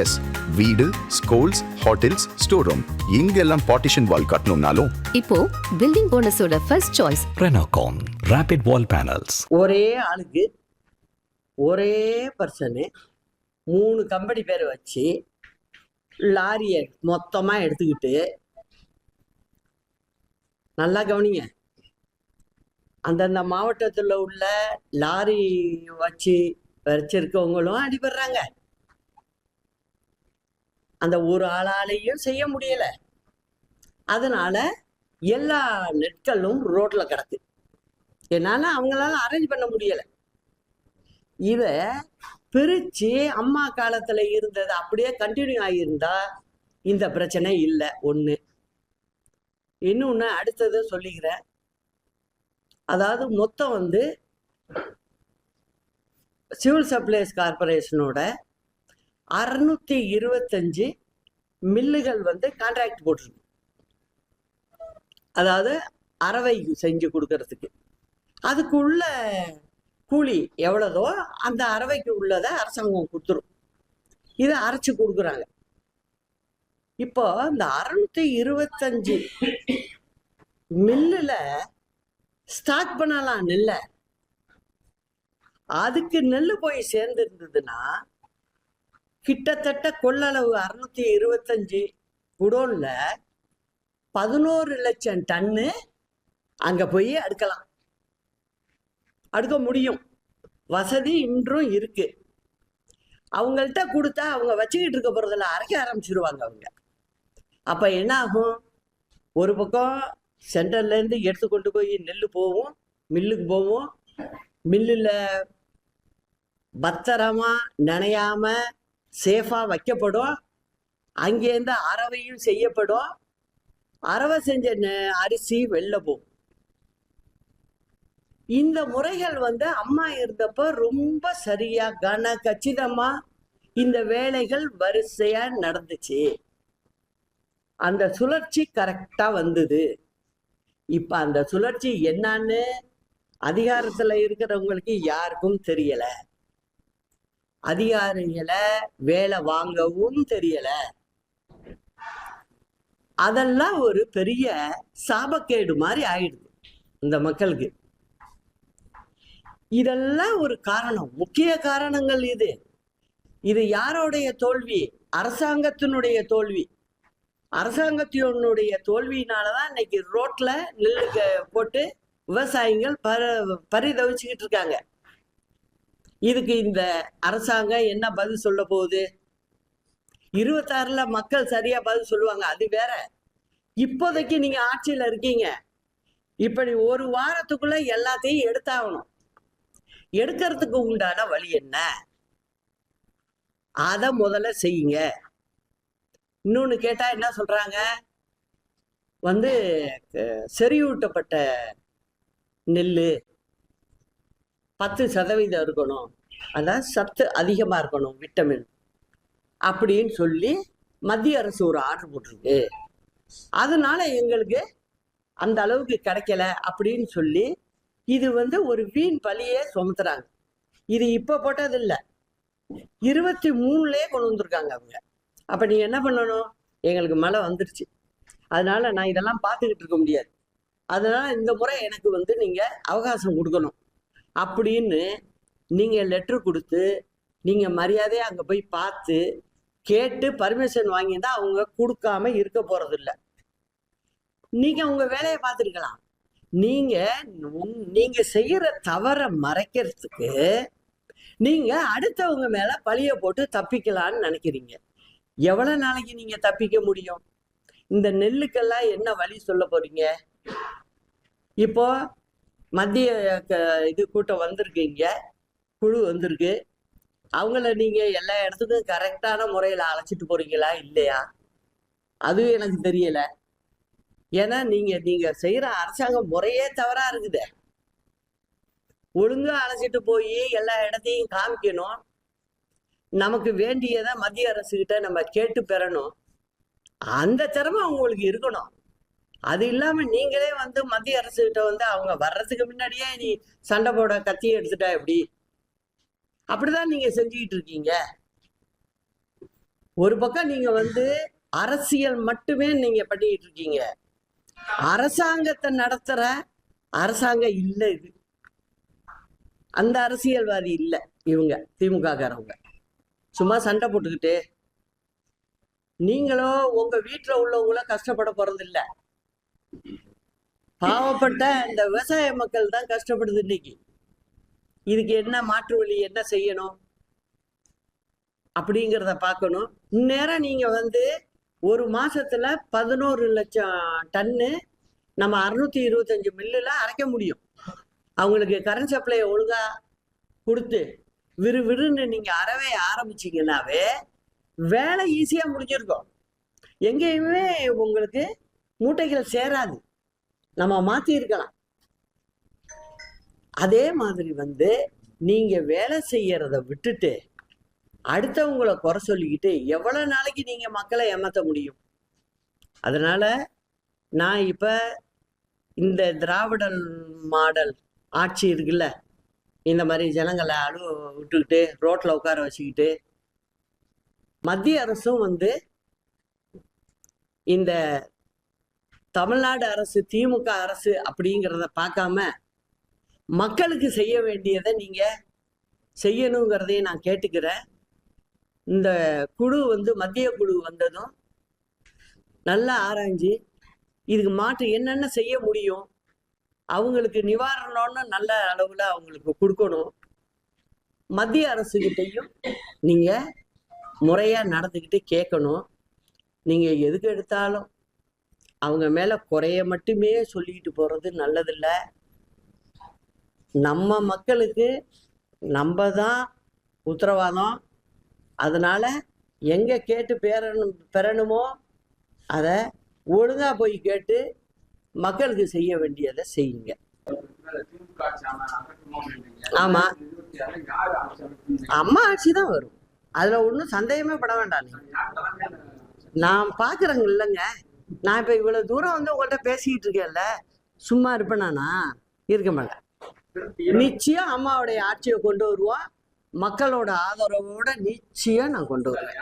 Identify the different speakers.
Speaker 1: S வீடு schools hotels store room இங்கெல்லாம் partition wall கட்டணும்னாலும்.
Speaker 2: இப்போ building போனஸோட first choice
Speaker 3: Renocon Rapid Wall Panels.
Speaker 4: ஒரே ஆளுக்கு ஒரே பர்சனு மூணு கம்பெனி பேரை வச்சு லாரியை மொத்தமாக எடுத்துக்கிட்டு நல்லா கவனிங்க. அந்தந்த மாவட்டத்தில் உள்ள லாரி வச்சு வச்சிருக்கவங்களும் அடிபடுறாங்க. அந்த ஒரு ஆளாலையும் செய்ய முடியல. அதனால எல்லா நெட்களும் ரோட்ல கிடக்கு. என்னால அவங்களால அரேஞ்ச் பண்ண முடியல. இத பிரிச்சு அம்மா காலத்துல இருந்தது அப்படியே கண்டினியூ ஆகியிருந்தா இந்த பிரச்சனை இல்லை. ஒண்ணு. இன்னொன்னு அடுத்தது சொல்லிக்கிறேன். அதாவது மொத்தம் வந்து சிவில் சப்ளைஸ் கார்பரேஷனோட அறுநூத்தி இருபத்தஞ்சு மில்லுகள் வந்து கான்ட்ராக்ட் போட்டிருக்கு அதாவது அறவை செஞ்சு கொடுக்கறதுக்கு. அதுக்குள்ள கூலி எவ்வளதோ அந்த அறவைக்கு உள்ளதை அரசாங்கம் கொடுத்துரும். இதை அரைச்சு கொடுக்குறாங்க. இப்போ இந்த அறுநூத்தி இருபத்தஞ்சு மில்லுல ஸ்டார்ட் பண்ணலாம் நெல்லை. அதுக்கு நெல் போய் சேர்ந்துருந்ததுன்னா கிட்டத்தட்ட கொள்ளளவு அறுநூத்தி இருபத்தஞ்சு குடோன்ல பதினோரு லட்சம் டன்னு அங்க போய் அடுக்கலாம். அடுக்க முடியும். வசதி இன்றும் இருக்கு. அவங்கள்ட்ட கொடுத்தா அவங்க வச்சுக்கிட்டு இருக்க போறதுல அரைக்க ஆரம்பிச்சிருவாங்க அவங்க. அப்ப என்ன ஆகும் ஒரு பக்கம் சென்டர்லேருந்து எடுத்து கொண்டு போய் நெல் போகும் மில்லுக்கு போவோம். மில்லுல பத்திரமா நனையாம சேஃபா வைக்கப்படும். அங்கேருந்து அறவையும் செய்யப்படும். அறவை செஞ்ச அரிசி வெளில போகும் இந்த முறைகள் வந்து அம்மா இருந்தப்ப ரொம்ப சரியா கன கச்சிதமா இந்த வேலைகள் வரிசையா நடந்துச்சு. அந்த சுழற்சி கரெக்டா வந்தது. இப்ப அந்த சுழற்சி என்னன்னு அதிகாரத்துல இருக்கிறவங்களுக்கு யாருக்கும் தெரியல. அதிகாரிகளை வேலை வாங்கவும் தெரியல. அதெல்லாம் ஒரு பெரிய சாபக்கேடு மாதிரி ஆயிடுது இந்த மக்களுக்கு. இதெல்லாம் ஒரு காரணம் முக்கிய காரணங்கள் இது. இது யாரோடைய தோல்வி? அரசாங்கத்தினுடைய தோல்வி. அரசாங்கத்தினுடைய தோல்வியினாலதான் இன்னைக்கு ரோட்ல நெல்லுக்கு போட்டு விவசாயிகள் பர பரிதவிச்சுக்கிட்டு இருக்காங்க. இதுக்கு இந்த அரசாங்கம் என்ன பதில் சொல்ல போகுது? இருபத்தாறுல மக்கள் சரியா பதில் சொல்லுவாங்க. அது வேற. இப்போதைக்கு நீங்க ஆட்சியில இருக்கீங்க. இப்படி ஒரு வாரத்துக்குள்ள எல்லாத்தையும் எடுத்தாகணும். எடுக்கிறதுக்கு உண்டான வழி என்ன? அத முதல்ல செய்யுங்க. இன்னொன்னு கேட்டா என்ன சொல்றாங்க? வந்து செறிவூட்டப்பட்ட நெல்லு பத்து சதவீதம் இருக்கணும். அதான் சத்து அதிகமாக இருக்கணும் விட்டமின் அப்படின்னு சொல்லி மத்திய அரசு ஒரு ஆர்டர் போட்டிருக்கு. அதனால எங்களுக்கு அந்த அளவுக்கு கிடைக்கல அப்படின்னு சொல்லி இது வந்து ஒரு வீண் பலியே சுமத்துறாங்க. இது இப்போ போட்டது இல்லை இருபத்தி மூணுலேயே கொண்டு வந்திருக்காங்க அவங்க. அப்போ நீங்கள் என்ன பண்ணணும்? எங்களுக்கு மழை வந்துருச்சு. அதனால நான் இதெல்லாம் பார்த்துக்கிட்டு இருக்க முடியாது. அதனால இந்த முறை எனக்கு வந்து நீங்கள் அவகாசம் கொடுக்கணும். அப்படின்னு நீங்கள் லெட்ரு கொடுத்து நீங்கள் மரியாதையாக அங்கே போய் பார்த்து கேட்டு பர்மிஷன் வாங்கியிருந்தால் அவங்க கொடுக்காம இருக்க போகிறதில்ல நீங்கள் உங்கள் வேலையை பார்த்துருக்கலாம். நீங்கள் நீங்கள் செய்கிற தவறை மறைக்கிறதுக்கு நீங்கள் அடுத்தவங்க மேலே பழிய போட்டு தப்பிக்கலான்னு நினைக்கிறீங்க. எவ்வளோ நாளைக்கு நீங்கள் தப்பிக்க முடியும்? இந்த நெல்லுக்கெல்லாம் என்ன வழி சொல்ல போகிறீங்க இப்போ மத்திய க- இது கூட்டம் வந்திருக்கீங்க குழு வந்திருக்கு. அவங்கள நீங்க எல்லா இடத்துக்கும் கரெக்டான முறையில அழைச்சிட்டு போறீங்களா? இல்லையா? அதுவும் எனக்கு தெரியல. ஏன்னா நீங்க நீங்க செய்யற அரசாங்க முறையே தவறா இருக்குது. ஒழுங்கா அழைச்சிட்டு போய் எல்லா இடத்தையும் காமிக்கணும். நமக்கு வேண்டியதை மத்திய அரசு கிட்ட நம்ம கேட்டு பெறணும். அந்த திறமை அவங்களுக்கு இருக்கணும். அது இல்லாம நீங்களே வந்து மத்திய அரசு கிட்ட வந்து அவங்க வர்றதுக்கு முன்னாடியே நீ சண்டை போட கத்தியை எடுத்துட்டா எப்படி? அப்படிதான் நீங்க செஞ்சுக்கிட்டு இருக்கீங்க. ஒரு பக்கம் நீங்க வந்து அரசியல் மட்டுமே நீங்க பண்ணிக்கிட்டு இருக்கீங்க. அரசாங்கத்தை நடத்துற அரசாங்கம் இல்லை இது. அந்த அரசியல்வாதி இல்லை இவங்க திமுக காரவங்க சும்மா சண்டை போட்டுக்கிட்டு நீங்களோ உங்க வீட்டுல உள்ளவங்களோ கஷ்டப்பட போறதில்ல. பாவப்பட்ட இந்த விவசாய மக்கள் தான் கஷ்டப்படுது இன்னைக்கு. இதுக்கு என்ன மாற்று வழி என்ன செய்யணும் அப்படிங்கிறத பார்க்கணும். இந்நேரம் நீங்க வந்து ஒரு மாசத்துல பதினோரு லட்சம் டன்னு நம்ம அறுநூத்தி இருபத்தஞ்சு மில்லுல அரைக்க முடியும். அவங்களுக்கு கரண்ட் சப்ளை ஒழுங்கா கொடுத்து விறு விறுன்னு நீங்க அறவே ஆரம்பிச்சீங்கன்னாவே வேலை ஈஸியா முடிஞ்சிருக்கும். எங்கேயுமே உங்களுக்கு மூட்டைகள் சேராது. நம்ம மாத்தி இருக்கலாம். அதே மாதிரி வந்து நீங்க வேலை செய்யறத விட்டுட்டு அடுத்தவங்களை குறை சொல்லிக்கிட்டு எவ்வளவு நாளைக்கு நீங்க மக்களை ஏமாத்த முடியும்? அதனால நான் இப்ப இந்த திராவிடன் மாடல் ஆட்சி இருக்குல்ல இந்த மாதிரி ஜனங்களை அழு விட்டுக்கிட்டு ரோட்ல உட்கார வச்சுக்கிட்டு மத்திய அரசும் வந்து இந்த தமிழ்நாடு அரசு திமுக அரசு அப்படிங்கிறத பார்க்காம மக்களுக்கு செய்ய வேண்டியதை நீங்க செய்யணுங்கிறதையும் நான் கேட்டுக்கிறேன். இந்த குழு வந்து மத்திய குழு வந்ததும் நல்லா ஆராய்ஞ்சு இதுக்கு மாற்று என்னென்ன செய்ய முடியும் அவங்களுக்கு நிவாரணம்னு நல்ல அளவில் அவங்களுக்கு கொடுக்கணும். மத்திய அரசுகிட்டையும் நீங்கள் முறையாக நடந்துக்கிட்டு கேட்கணும். நீங்கள் எதுக்கு எடுத்தாலும் அவங்க மேலே குறைய மட்டுமே சொல்லிக்கிட்டு போகிறது நல்லதில்ல. நம்ம மக்களுக்கு நம்ம தான் உத்தரவாதம். அதனால எங்கே கேட்டு பெறணும் பெறணுமோ அதை ஒழுங்காக போய் கேட்டு மக்களுக்கு செய்ய வேண்டியதை செய்யுங்க. ஆமா. அம்மா ஆட்சி தான் வரும். அதில் ஒன்றும் சந்தேகமே பட வேண்டாம் நான் பார்க்குறேங்க இல்லைங்க. நான் இப்போ இவ்வளோ தூரம் வந்து உங்கள்கிட்ட பேசிக்கிட்டு இருக்கேன்ல சும்மா இருப்பேனானா இருக்க மாட்டேன். நிச்சயம் அம்மாவுடைய ஆட்சியை கொண்டு வருவோம் மக்களோட ஆதரவோட நிச்சயம் நான் கொண்டு வருவேன்.